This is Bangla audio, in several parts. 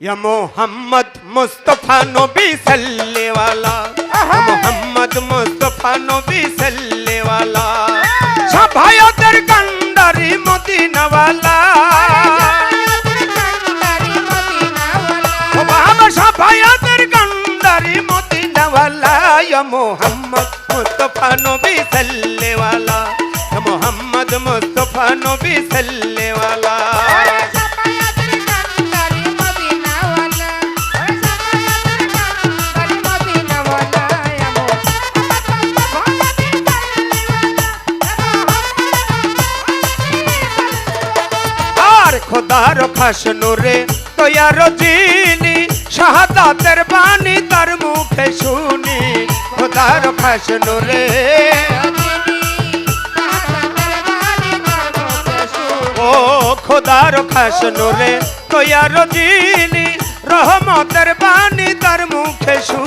या मोहम्मद मुस्तफा नबी सल्ले वाला या मोहम्मद मुस्तफा নবী সাল্লে वाला সাফায়াতের কান্ডারি মদিনা वाला ও বাবা সাফায়াতের কান্ডারি মদিনা वाला या মোহাম্মদ মুস্তফা নবী সাল্লে वाला या মোহাম্মদ মুস্তফা নবী সাল্লে वाला খোদার খাস নুরে তৈয়ার জিনি শাহাদাতের বাণী তার মুখে শুনি। খোদার খাস নুরে ও খোদার খাস নুরে তৈয়ার জিনি রহমতের বাণী তার মুখে শুনি।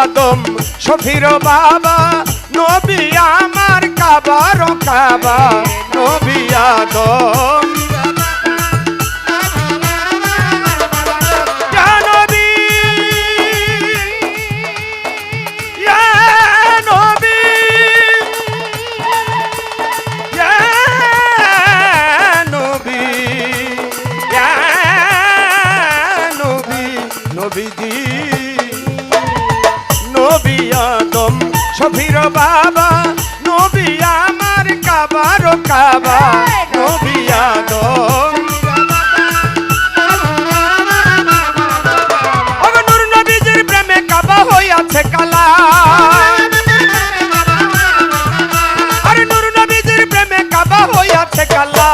আদম শফির বাবা নবী আমার কাবার কাবা নবী আদম। শফির বাবা নবী আমার কাবার কাবা নবী আদম। নূর নবীজির প্রেমে কাবা হইয়াছে কালা। আরে নূর নবীজির প্রেমে কাবা হইয়াছে কালা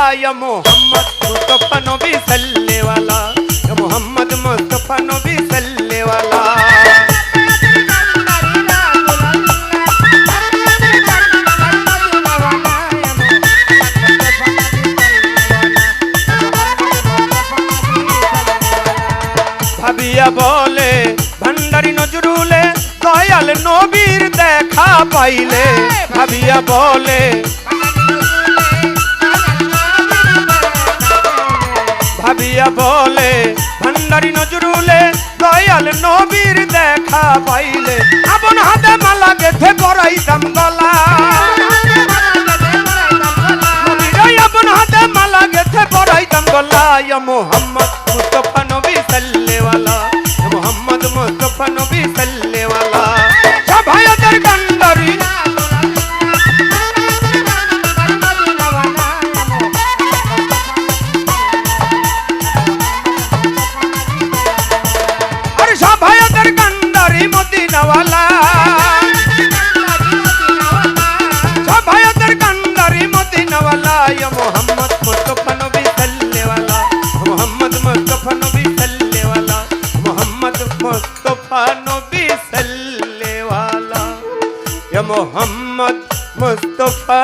ভাবিয়া বলে, ভান্ডারি নজরুলে দয়াল নবীর দেখা পাইলে। ভাবিয়া বলে ভাবিয়া বলে, ভান্ডারি নজরুলে দয়াল নবীর দেখা পাইলে। আপন হাতে মালা গেথে পরাইতাম গলা। আপন হাতে মালা গেথে পরাইতাম গলা মোহাম্মদ মদিনাওয়ালা সবায়তের কান্দারি মদিনাওয়ালা, ইয়া মোহাম্মদ মুস্তফা নবী সাল্লেওয়ালা মোহাম্মদ মুস্তফা নবী সাল্লেওয়ালা মোহাম্মদ মুস্তফা নবী সাল্লেওয়ালা ইয়া মোহাম্মদ মুস্তফা